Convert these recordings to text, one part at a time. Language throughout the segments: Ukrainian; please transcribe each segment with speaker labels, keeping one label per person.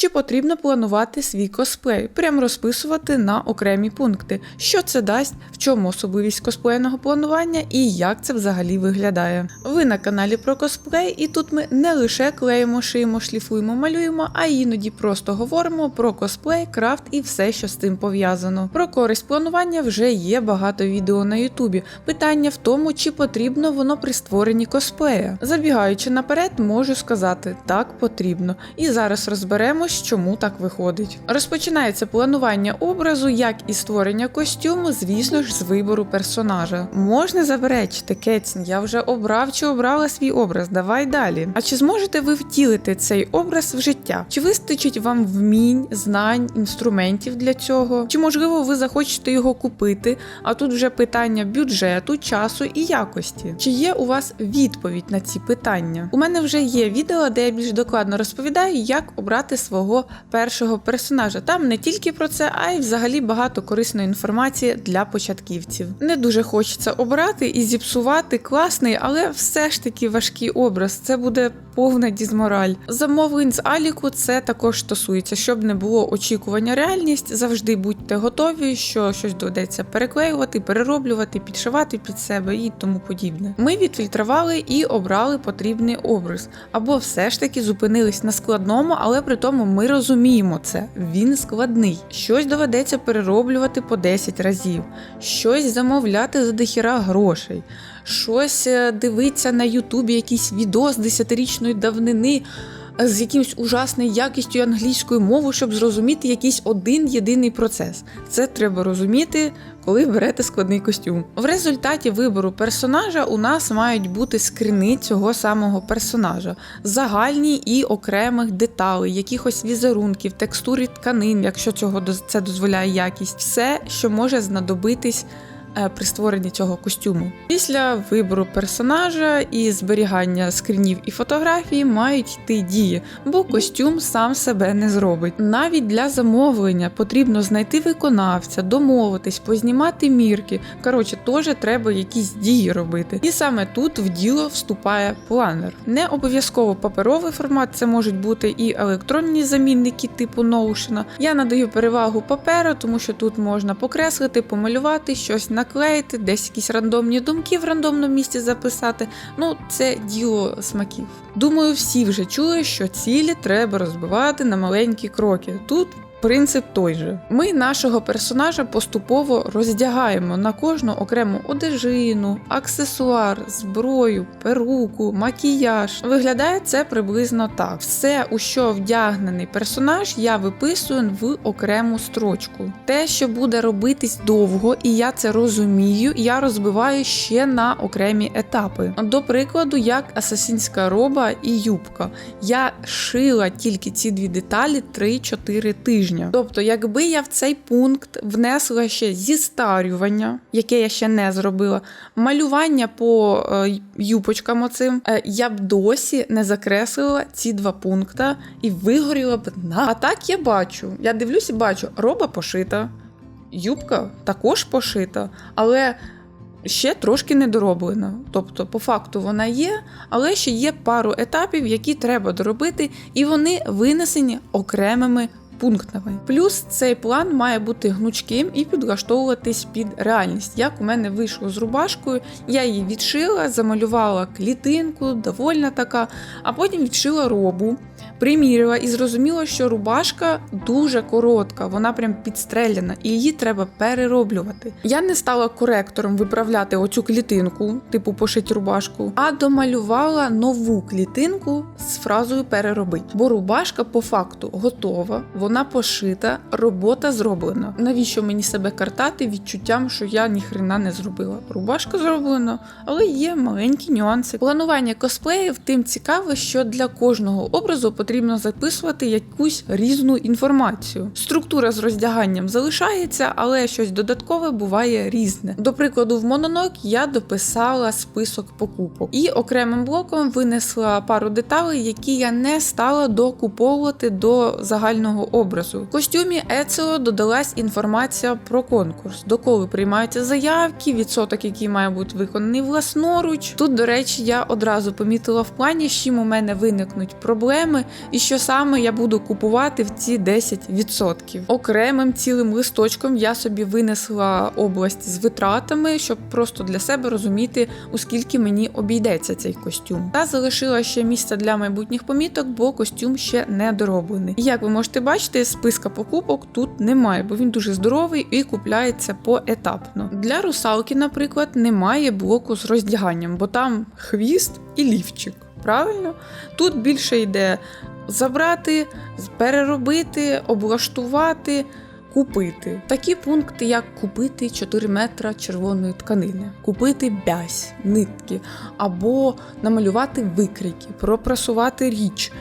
Speaker 1: Чи потрібно планувати свій косплей, прям розписувати на окремі пункти, що це дасть, в чому особливість косплейного планування і як це взагалі виглядає. Ви на каналі про косплей, і тут ми не лише клеїмо, шиємо, шліфуємо, малюємо, а іноді просто говоримо про косплей, крафт і все, що з цим пов'язано. Про користь планування вже є багато відео на Ютубі. Питання в тому, чи потрібно воно при створенні косплея. Забігаючи наперед, можу сказати, так потрібно. І зараз розберемось, чому так виходить. Розпочинається планування образу, як і створення костюму, звісно ж, з вибору персонажа. Можна заперечити, Кетсін, я вже обрав чи обрала свій образ. Давай далі. А чи зможете ви втілити цей образ в життя? Чи вистачить вам вмінь, знань, інструментів для цього? Чи можливо ви захочете його купити? А тут вже питання бюджету, часу і якості. Чи є у вас відповідь на ці питання? У мене вже є відео, де я більш докладно розповідаю, як обрати свого першого персонажа. Там не тільки про це, а й взагалі багато корисної інформації для початківців. Не дуже хочеться обрати і зіпсувати класний, але все ж таки важкий образ. Це буде повна дізмораль. Замовлень з Аліку це також стосується, щоб не було очікування реальність. Завжди будьте готові, що щось доведеться переклеювати, перероблювати, підшивати під себе і тому подібне. Ми відфільтрували і обрали потрібний образ, або все ж таки зупинились на складному, але при тому ми розуміємо це. Він складний. Щось доведеться перероблювати по 10 разів, щось замовляти за дохіра грошей, щось е, дивитися на Ютубі, якийсь відос десятирічної давнини. е, З якимось ужасною якістю англійської мови, щоб зрозуміти якийсь один єдиний процес. Це треба розуміти, коли берете складний костюм. В результаті вибору персонажа у нас мають бути скрини цього самого персонажа, загальні і окремих деталей, якихось візерунків, текстури тканин, якщо цього це дозволяє якість, все, що може знадобитись. Е, При створенні цього костюму після вибору персонажа і зберігання скринів і фотографій мають йти дії, бо костюм сам себе не зробить. Навіть для замовлення потрібно знайти виконавця, домовитись, познімати мірки. Коротше, теж треба якісь дії робити. І саме тут в діло вступає планер. Не обов'язково паперовий формат, це можуть бути і електронні замінники типу Notion. Я надаю перевагу паперу, тому що тут можна покреслити, помалювати, щось наклеїти, десь якісь рандомні думки в рандомному місці записати. Ну, це діло смаків. Думаю, всі вже чули, що цілі треба розбивати на маленькі кроки. Тут Принцип той же. Ми нашого персонажа поступово роздягаємо на кожну окрему одежину, аксесуар, зброю, перуку, макіяж. Виглядає це приблизно так: все, у що вдягнений персонаж, я виписую в окрему строчку. Те, що буде робитись довго, і я це розумію, я розбиваю ще на окремі етапи. До прикладу, як асасінська роба і юбка. Я шила тільки ці дві деталі 3-4 тижні. Тобто, якби я в цей пункт внесла ще зістарювання, яке я ще не зробила, малювання по е, юпочкам оцим, е, я б досі не закреслила ці два пункти і вигоріла б на. А так я бачу. Я дивлюсь і бачу, роба пошита, юбка також пошита, але. Ще трошки недороблена. Тобто, по факту вона є, але ще є пару етапів, які треба доробити, і вони винесені окремими пунктами. Плюс цей план має бути гнучким і підлаштовуватись під реальність. Як у мене вийшло з рубашкою, я її відшила, замалювала клітинку, довольна така, а потім відшила робу, приміряла і зрозуміла, що рубашка дуже коротка, вона прям підстреляна, і її треба перероблювати. Я не стала коректором виправляти оцю клітинку, типу пошить рубашку, а домалювала нову клітинку з фразою переробить. Бо рубашка по факту готова, вона пошита, робота зроблена. Навіщо мені себе картати відчуттям, що я ніхрена не зробила? Рубашка зроблена, але є маленькі нюанси. Планування косплеїв тим цікаве, що для кожного образу потрібно записувати якусь різну інформацію. Структура з роздяганням залишається, але щось додаткове буває різне. До прикладу, в Мононок я дописала список покупок і окремим блоком винесла пару деталей, які я не стала докуповувати до загального образу. В костюмі Еціо додалась інформація про конкурс, доколи приймаються заявки, відсоток, який має бути виконаний власноруч. Тут, до речі, я одразу помітила в плані, з чим у мене виникнуть проблеми і що саме я буду купувати в ці 10%. Окремим цілим листочком я собі винесла область з витратами, щоб просто для себе розуміти, у скільки мені обійдеться цей костюм. Та залишила ще місце для майбутніх поміток, бо костюм ще не дороблений. І як ви можете бачити, списка покупок тут немає, бо він дуже здоровий і купляється поетапно. Для русалки, наприклад, немає блоку з роздяганням, бо там хвіст і лівчик. Правильно? Тут більше йде забрати, переробити, облаштувати. Купити такі пункти, як купити 4 метра червоної тканини, купити бязь, нитки, або намалювати викрики, пропрасувати річ,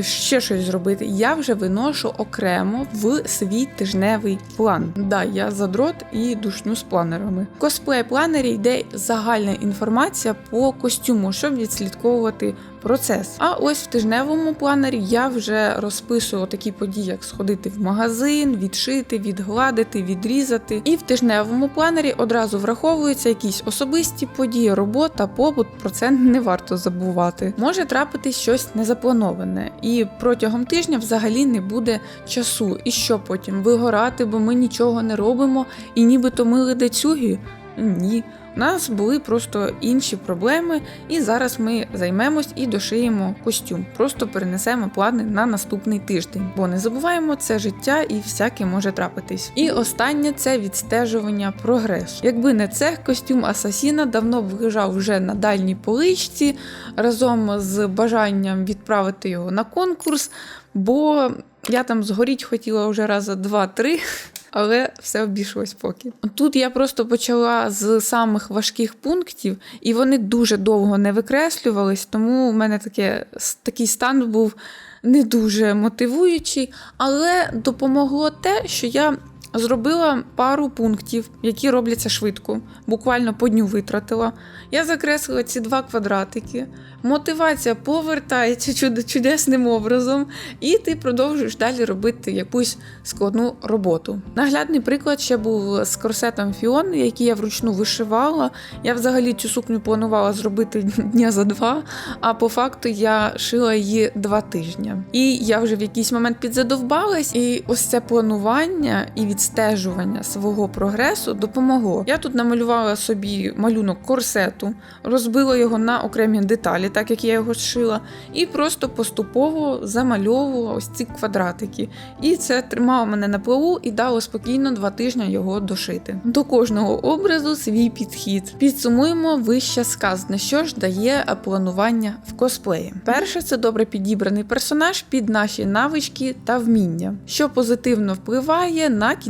Speaker 1: ще щось зробити. Я вже виношу окремо в свій тижневий план. Да, я задрот і душню з планерами. В косплей-планері йде загальна інформація по костюму, щоб відслідковувати процес. А ось в тижневому планері я вже розписую такі події, як сходити в магазин, відшити, відгладити, відрізати. І в тижневому планері одразу враховуються якісь особисті події, робота, побут. Про це не варто забувати. Може трапитись щось незаплановане, і протягом тижня взагалі не буде часу. І що потім вигорати, бо ми нічого не робимо, і нібито ми ледацюги? Ні. У нас були просто інші проблеми, і зараз ми займемось і дошиємо костюм. Просто перенесемо плани на наступний тиждень. Бо не забуваємо, це життя і всяке може трапитись. І останнє це відстежування прогресу. Якби не це, костюм Асасіна давно б лежав вже на дальній поличці разом з бажанням відправити його на конкурс, бо я там згоріть хотіла вже рази два-три. Але все обійшлось поки. Тут я просто почала з самих важких пунктів, і вони дуже довго не викреслювались, тому у мене таке, такий стан був не дуже мотивуючий, але допомогло те, що я зробила пару пунктів, які робляться швидко, буквально по дню витратила. Я закреслила ці два квадратики. Мотивація повертається чуд- чудесним образом, і ти продовжуєш далі робити якусь складну роботу. Наглядний приклад ще був з корсетом Фіон, який я вручну вишивала. Я взагалі цю сукню планувала зробити дня за два, а по факту я шила її два тижні. І я вже в якийсь момент підзадовбалась, і ось це планування і відстежування свого прогресу допомогло. Я тут намалювала собі малюнок корсету, розбила його на окремі деталі, так як я його шила, і просто поступово замальовувала ось ці квадратики. І це тримало мене на плаву і дало спокійно два тижні його дошити. До кожного образу свій підхід. Підсумуємо вище сказане, що ж дає планування в косплеї. Перше, це добре підібраний персонаж під наші навички та вміння, що позитивно впливає на кінцевий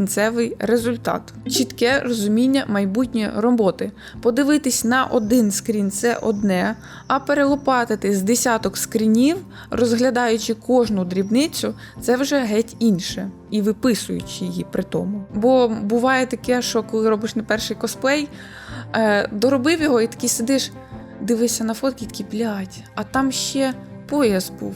Speaker 1: результат, чітке розуміння майбутньої роботи. Подивитись на один скрін це одне, а перелопатити з десяток скрінів, розглядаючи кожну дрібницю, це вже геть інше. І виписуючи її при тому. Бо буває таке, що коли робиш не перший косплей, е, доробив його і такий сидиш, дивишся на фотки, і блядь, а там ще пояс був.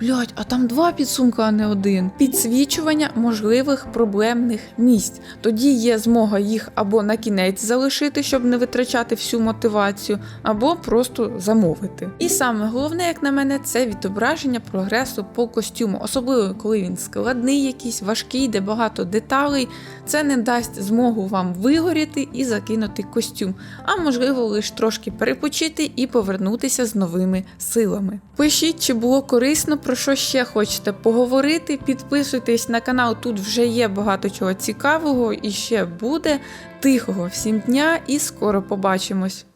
Speaker 1: Блять, а там два підсумка, а не один. Підсвічування можливих проблемних місць. Тоді є змога їх або на кінець залишити, щоб не витрачати всю мотивацію, або просто замовити. І саме головне, як на мене, це відображення прогресу по костюму, особливо коли він складний, якийсь важкий, де багато деталей. Це не дасть змогу вам вигоріти і закинути костюм, а можливо лише трошки перепочити і повернутися з новими силами. Пишіть, чи було корисно, про що ще хочете поговорити. Підписуйтесь на канал, тут вже є багато чого цікавого і ще буде. Тихого всім дня і скоро побачимось!